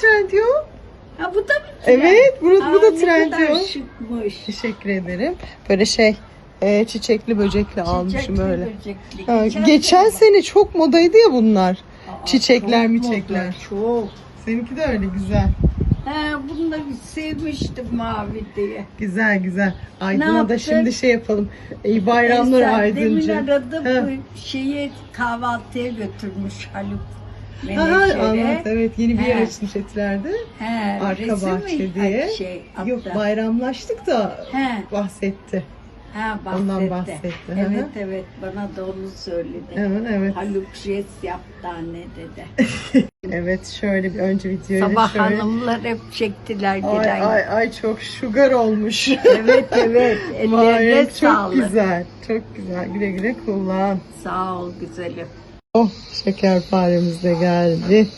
Trendyol. Ha bu da mı? Evet, bu, bu da ne Trendyol. kadar şıkmış. Teşekkür ederim. Böyle şey e, çiçekli böcekli almışım Çiçekli, öyle. böcekli. Ha, geçen sene çok modaydı ya bunlar. Aa, çiçekler, çok miçekler. moda, Çok. Seninki de öyle güzel. He, bunları sevmiştim mavi diye. Güzel güzel. Aydın'a da şimdi şey yapalım. İyi bayramlar Neyse, Aydıncı. Demin aradım Ha. bu şeyi kahvaltıya götürmüş Haluk. Aha, anlat evet yeni bir yer He. açmış Etilerde. He, Arka resim mi? bahçe diye. Ay, Şey, Yok bayramlaştık da He, bahsetti. he, bahsetti. Ondan bahsetti, hı hı. Evet evet bana da onu söyledi. Evet evet. Haluk jest yaptı anne dedi. Evet şöyle bir önce videoyu Sabah şöyle. hanımlar hep çektiler Ay, gelen. ay ay çok sugar olmuş. Evet evet Vay, ellerine çok sağlık. güzel. Çok güzel. Güle güle kullan. Sağ ol güzelim. Oh şekerparemiz de geldi.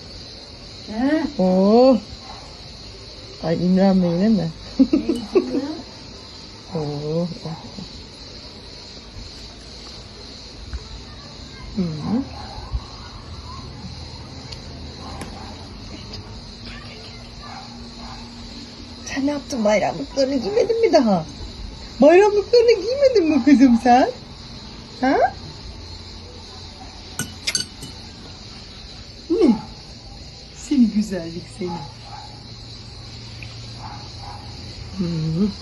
He? Oh. Ay İmran Bey değil mi? Oh, oh. Hı. Sen ne yaptın bayramlıklarını giymedin mi daha? Bayramlıklarını giymedin mi kızım sen? Ha? Ne? Seni güzellik seni. Hı.